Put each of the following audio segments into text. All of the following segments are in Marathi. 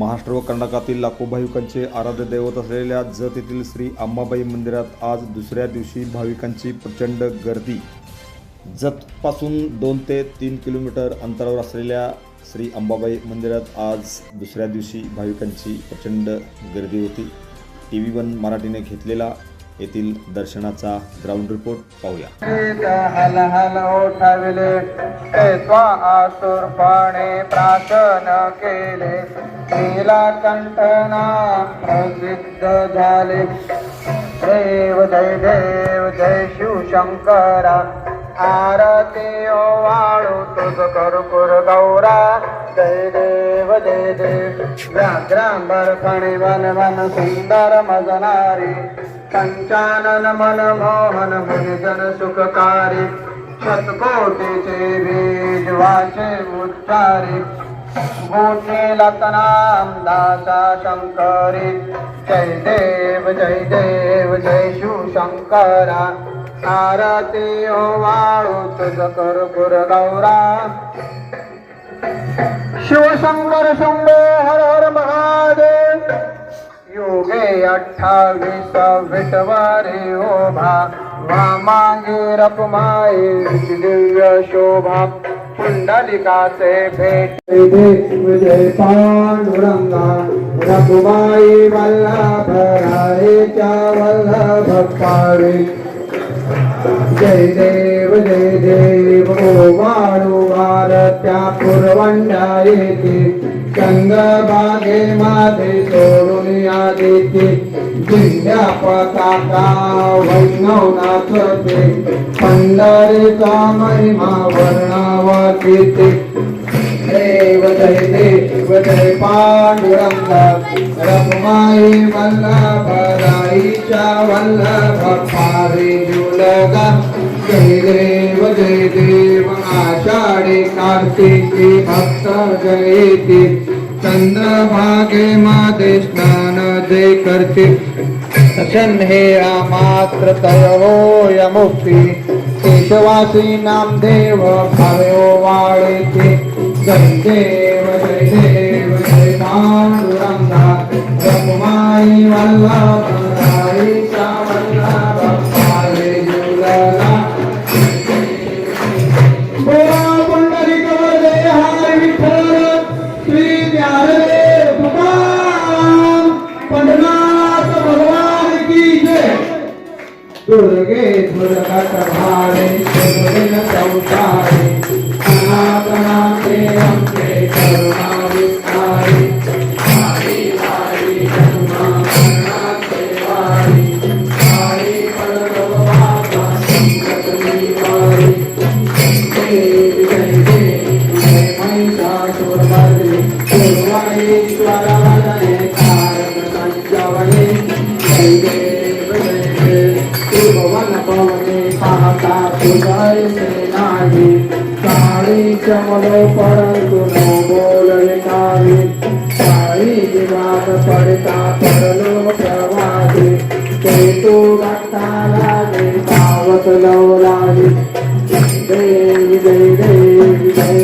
महाराष्ट्र व कर्नाटकातील लाखो भाविकांचे आराध्य दैवत असलेल्या जत येथील श्री अंबाबाई मंदिरात आज दुसऱ्या दिवशी भाविकांची प्रचंड गर्दी. जतपासून दोन ते तीन किलोमीटर अंतरावर असलेल्या श्री अंबाबाई मंदिरात आज दुसऱ्या दिवशी भाविकांची प्रचंड गर्दी होती. टी व्ही वन मराठीने घेतलेला येथील दर्शनाचा ग्राउंड रिपोर्ट पाहूया. प्राशन केले नीला कंठना झाले देव जय देव जय शिवशंकरा. आरती ओ वाळू तुझ करुकुर गौरा जय देव जय देव. व्याघ्रांबर फणी वन वन सुंदर मजनारी. कंचानन मन मोहन मुनिजन सुखकारी शतकोटीचे बीजवाचे उच्चारी। गोठे लतनाम दासा शंकरी। जय देव जय देव जय शिवशंकरा आरती हो वाळू तुझ कर गौरा शिवशंकर शंभो हर अठ्ठावीस विटवारी ओभा. वामांगी रपमाई दिव्य शोभा. पुंडलिकाचे भेट. विजय जय पांडुरंगा रघुबाई वल्लभ रायच्या वल्लभ पावे जय देव जय देव ओ वाळू वारत्या पुरवंडा येते चंद्रभागे माते सोडून आदिती जिल्ह्या पताका वैष्णव नाचते पंढरीचा महिमा वर्णावा किती देव जय देव जय पांडुरंगा. रघुमाई वल्लभ राईच्या वल्लभ पारे जुलगा. जय देव जय देव आषाढी कार्तिके भक्त जयती. चंद्रभागे माते स्नान जे करते. शन हे मात्र तयो होय केशवासी नाम देव भावे वाळेते. जय देव जय देव जय पांडुरंगा रघुमाई वल्लभ दुर्गे दुर्गत भारे दुर्गन संसारे अनाथनाथे भवन पवने पाहता तुझाय नाही काळी चमलो परंतु न बोलले काही काळी विवाद पडता परलो प्रवादी ते तू गाता लागे पावत लवलागे देव जय जय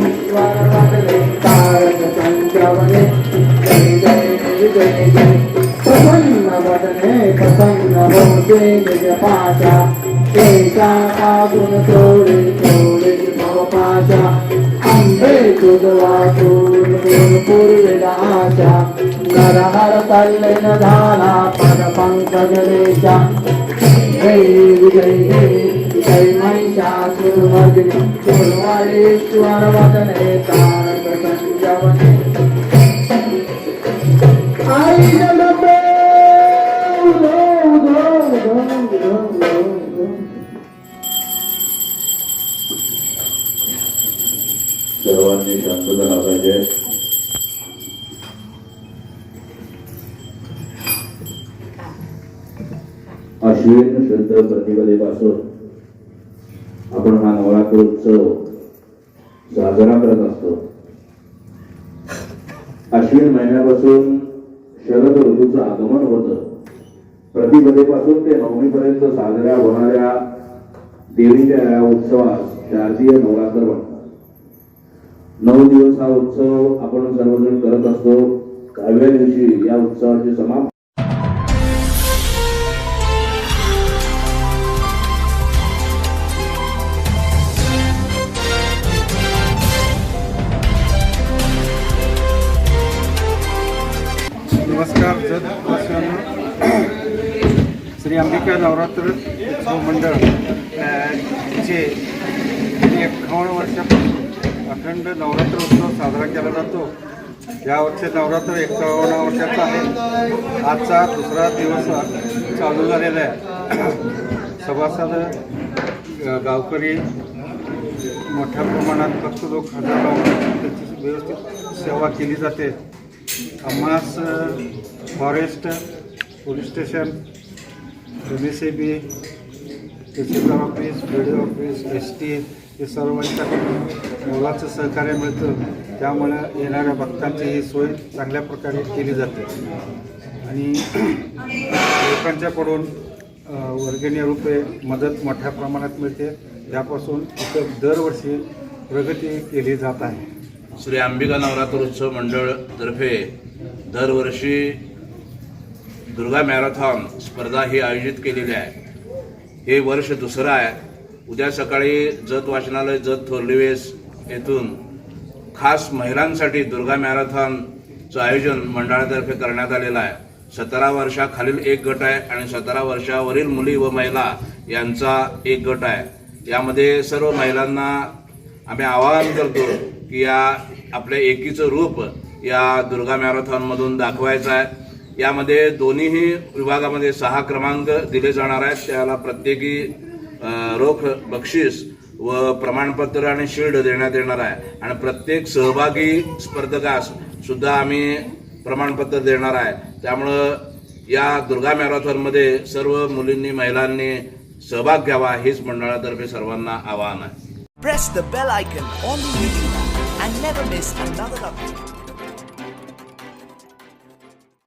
ईश्वर जय जय जय जय होते निजपासून थोडे थोडे पाशा आंबे तुझ वाचून नरहर कल्लेन झाला जय जय वदने तारक संजवने आई जगदंबे सर्वांनी शांत झाला पाहिजे. अश्विन शुद्ध प्रतिपदेपासून आपण हा नवरात्र उत्सव साजरा करत असतो. अश्विन महिन्यापासून शरद ऋतूचं आगमन होतं. प्रतिपदेपासून ते नवमीपर्यंत साजऱ्या होणाऱ्या देवीच्या या उत्सवात शारदीय नवरात्र म्हणतात. नऊ दिवस हा उत्सव आपण सर्वजण करत असतो. दहाव्या दिवशी या उत्सवाची समाप्त नमस्कार जगवासियांनो अंबिका नवरात्र उत्सव मंडळ जे चे एकावन्न वर्षापासून अखंड नवरात्र उत्सव साजरा केला जातो. या वर्षी नवरात्र एकावन्न वर्षाचा आहे. आजचा दुसरा दिवस चालू झालेला आहे. सभासद गावकरी मोठ्या प्रमाणात फक्त लोक हजर लावून त्याची व्यवस्थित सेवा केली जाते. आम्हास forest police station M S A B tehsildar office B D office S T हे सर्वांच्याकडून मोलाचं सहकार्य मिळतं. त्यामुळे येणाऱ्या भक्तांची ही सोय चांगल्या प्रकारे केली जाते. आणि लोकांच्याकडून वर्गणीय रूपे मदत मोठ्या प्रमाणात मिळते. त्यापासून इथं दरवर्षी प्रगती केली जात आहे. श्री अंबिका नवरात्र उत्सव मंडळ तर्फे दरवर्षी दुर्गा मॅरेथॉन स्पर्धा ही आयोजित केलेली आहे. हे वर्ष दुसरं आहे. उद्या सकाळी जत वाचनालय जत थोरलिवेस येथून खास महिलांसाठी दुर्गा मॅरेथॉनचं आयोजन मंडळातर्फे करण्यात आलेलं आहे. सतरा वर्षाखालील एक गट आहे आणि सतरा वर्षावरील मुली व महिला यांचा एक गट आहे. यामध्ये सर्व महिलांना आम्ही आवाहन करतो की या आपल्या एकीचं रूप या दुर्गा मॅरेथॉनमधून दाखवायचं आहे. यामध्ये दोन्हीही विभागामध्ये सहा क्रमांक दिले जाणार आहेत. त्याला प्रत्येकी रोख बक्षीस व प्रमाणपत्र आणि शिल्ड देण्यात येणार आहे. आणि प्रत्येक सहभागी स्पर्धकास सुद्धा आम्ही प्रमाणपत्र देणार आहे. त्यामुळं या दुर्गा मॅरेथॉनमध्ये सर्व मुलींनी महिलांनी सहभाग घ्यावा हेच मंडळातर्फे सर्वांना आवाहन आहे.